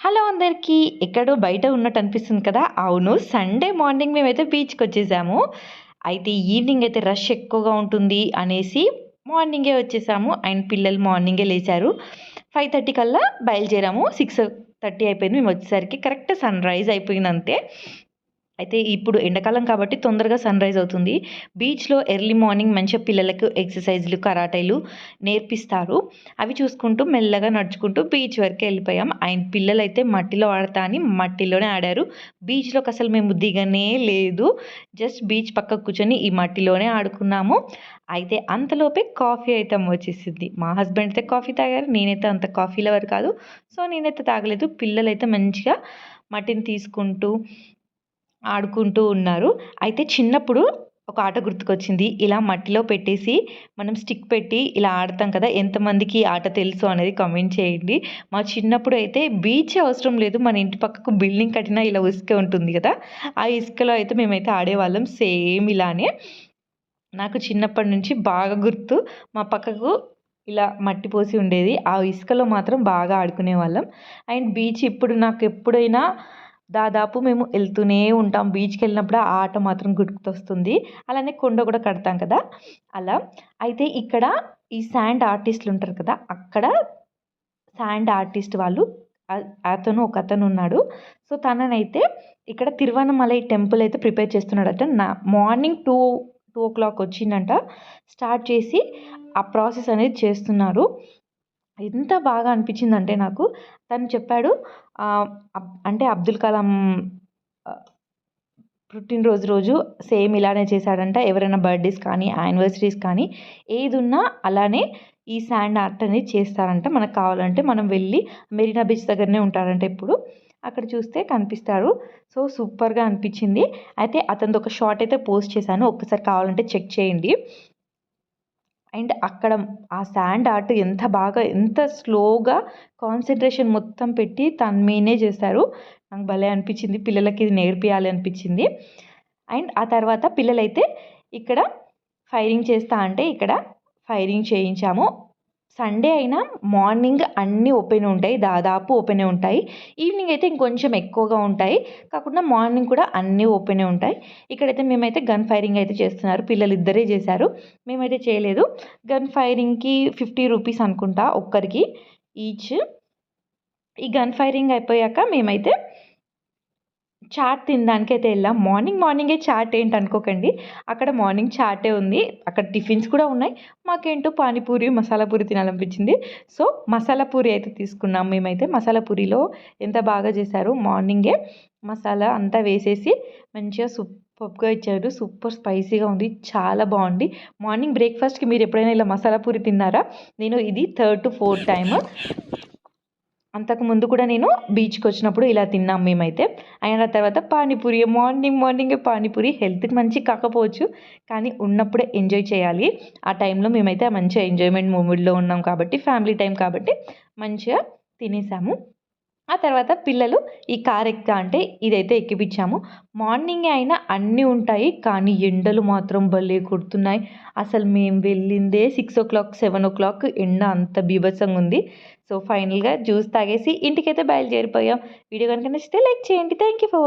Hello అందరికీ ఎక్కడో బయట ఉన్నట్టు అనిపిస్తుంది కదా? అవును సండే మార్నింగ్ మేమైతే బీచ్కి వచ్చేసాము. అయితే ఈవినింగ్ అయితే రష్ ఎక్కువగా ఉంటుంది అనేసి మార్నింగే వచ్చేసాము. అండ్ పిల్లలు మార్నింగే లేచారు. ఫైవ్ థర్టీ కల్లా బయలుదేరాము. సిక్స్ థర్టీ అయిపోయింది. మేము వచ్చేసరికి కరెక్ట్ సన్ రైజ్ అయిపోయింది అంతే. అయితే ఇప్పుడు ఎండాకాలం కాబట్టి తొందరగా సన్ రైజ్ అవుతుంది బీచ్లో ఎర్లీ మార్నింగ్ మంచిగా పిల్లలకు ఎక్సర్సైజ్లు కరాటేలు నేర్పిస్తారు. అవి చూసుకుంటూ మెల్లగా నడుచుకుంటూ బీచ్ వరకు వెళ్ళిపోయాం. ఆయన పిల్లలు అయితే మట్టిలో ఆడతా అని మట్టిలోనే ఆడారు. బీచ్లోకి అసలు మేము దిగనే లేదు. జస్ట్ బీచ్ పక్క కూర్చొని ఈ మట్టిలోనే ఆడుకున్నాము. అయితే అంతలోపే కాఫీ అయితే వచ్చేసింది. మా హస్బెండ్ అయితే కాఫీ తాగారు నేనైతే అంత కాఫీ లవర్ కాదు. సో నేనైతే తాగలేదు. పిల్లలైతే మంచిగా మట్టిని తీసుకుంటూ ఆడుకుంటూ ఉన్నారు. అయితే చిన్నప్పుడు ఒక ఆట గుర్తుకొచ్చింది. ఇలా మట్టిలో పెట్టేసి మనం స్టిక్ పెట్టి ఇలా ఆడతాం కదా ఎంతమందికి ఆట తెలుసు అనేది కామెంట్ చేయండి. మా చిన్నప్పుడు అయితే బీచ్ అవసరం లేదు. మన ఇంటి పక్కకు బిల్డింగ్ కట్టినా ఇలా ఇసుక ఉంటుంది కదా ఆ ఇసుకలో అయితే మేమైతే ఆడేవాళ్ళం సేమ్ ఇలానే. నాకు చిన్నప్పటి నుంచి బాగా గుర్తు మా పక్కకు ఇలా మట్టి పోసి ఉండేది. ఆ ఇసుకలో మాత్రం బాగా ఆడుకునే వాళ్ళం అండ్ బీచ్ ఇప్పుడు నాకు ఎప్పుడైనా దాదాపు మేము వెళ్తూనే ఉంటాం. బీచ్కి వెళ్ళినప్పుడు ఆ ఆట మాత్రం గుర్తొస్తుంది అలానే కొండ కూడా కడతాం కదా. అలా. అయితే ఇక్కడ ఈ శాండ్ ఆర్టిస్టులు ఉంటారు కదా. అక్కడ శాండ్ ఆర్టిస్ట్ వాళ్ళు అతను ఒక అతను ఉన్నాడు. సో తననైతే ఇక్కడ తిరువనమలై టెంపుల్ అయితే ప్రిపేర్ చేస్తున్నాడట. నా morning two two o'clock వచ్చిందంట. స్టార్ట్ చేసి ఆ ప్రాసెస్ అనేది చేస్తున్నారు. ఎంత బాగా అనిపించిందంటే నాకు తను చెప్పాడు అంటే అబ్దుల్ కలాం పుట్టినరోజు రోజు సేమ్ ఇలానే చేశాడంట ఎవరైనా బర్త్డేస్ కానీ యానివర్సరీస్ కానీ ఏది ఉన్నా అలానే ఈ శాండ్ ఆర్ట్ అనేది చేస్తారంట. మనకు కావాలంటే మనం వెళ్ళి మెరీనా బీచ్ దగ్గరనే ఉంటారంట ఇప్పుడు అక్కడ చూస్తే కనిపిస్తారు. సో సూపర్గా అనిపించింది. అయితే అతనిది ఒక షార్ట్ అయితే పోస్ట్ చేశాను. ఒక్కసారి కావాలంటే చెక్ చేయండి. అండ్ అక్కడ ఆ శాండ్ ఆర్ట్ ఎంత బాగా ఎంత స్లోగా కాన్సన్ట్రేషన్ మొత్తం పెట్టి తన మీనే చేశారు. నాకు భలే అనిపించింది. పిల్లలకి ఇది నేర్పియాలి అనిపించింది. అండ్ ఆ తర్వాత పిల్లలైతే ఇక్కడ ఫైరింగ్ చేస్తా అంటే ఇక్కడ ఫైరింగ్ చేయించాము. సండే అయినా మార్నింగ్ అన్నీ ఓపెన్ ఉంటాయి దాదాపు ఓపెన్ ఉంటాయి. ఈవినింగ్ అయితే ఇంకొంచెం ఎక్కువగా ఉంటాయి. కాకుండా మార్నింగ్ కూడా అన్నీ ఓపెన్ ఉంటాయి. ఇక్కడైతే మేమైతే గన్ ఫైరింగ్ అయితే చేస్తున్నారు. పిల్లలు ఇద్దరే చేశారు. మేమైతే చేయలేదు. గన్ ఫైరింగ్కి ఫిఫ్టీ రూపీస్ అనుకుంటా ఒక్కరికి ఈచ్ ఈ గన్ ఫైరింగ్ అయిపోయాక మేమైతే చాట్ తినడానికి అయితే వెళ్ళాం. మార్నింగ్ మార్నింగే చాట్ ఏంటి అనుకోకండి అక్కడ మార్నింగ్ చాటే ఉంది. అక్కడ టిఫిన్స్ కూడా ఉన్నాయి. మాకేంటో పానీపూరి మసాలా పూరి తినాలనిపించింది. సో మసాలా పూరి అయితే తీసుకున్నాం మేమైతే. మసాలా పూరిలో ఎంత బాగా చేశారు మార్నింగే మసాలా అంతా వేసేసి మంచిగా సూపర్గా ఇచ్చారు. సూపర్ స్పైసీగా ఉంది. చాలా బాగుంది. మార్నింగ్ బ్రేక్ఫాస్ట్కి మీరు ఎప్పుడైనా ఇలా మసాలా పూరి తిన్నారా? నేను ఇది థర్డ్ టు ఫోర్త్ టైమ్. అంతకు ముందు కూడా నేను బీచ్కి వచ్చినప్పుడు ఇలా తిన్నాం మేమైతే. అయిన తర్వాత పానీపూరి మార్నింగ్ మార్నింగే పానీపూరి హెల్త్కి మంచి కాకపోవచ్చు కానీ ఉన్నప్పుడే ఎంజాయ్ చేయాలి. ఆ టైంలో మేమైతే మంచిగా ఎంజాయ్మెంట్ మూమెంట్లో ఉన్నాం కాబట్టి ఫ్యామిలీ టైం కాబట్టి మంచిగా తినేసాము. ఆ తర్వాత పిల్లలు ఈ కార్ ఎక్క అంటే ఇదైతే ఎక్కిపించాము మార్నింగ్ అయినా అన్నీ ఉంటాయి కానీ ఎండలు మాత్రం భలే కొడుతున్నాయి. అసలు మేము వెళ్ళిందే six o'clock seven o'clock ఎండ అంత బీభత్సంగా ఉంది. సో ఫైనల్గా జ్యూస్ తాగేసి ఇంటికైతే బయలుదేరిపోయాం. వీడియో కనుక నచ్చితే లైక్ చేయండి. Thank you for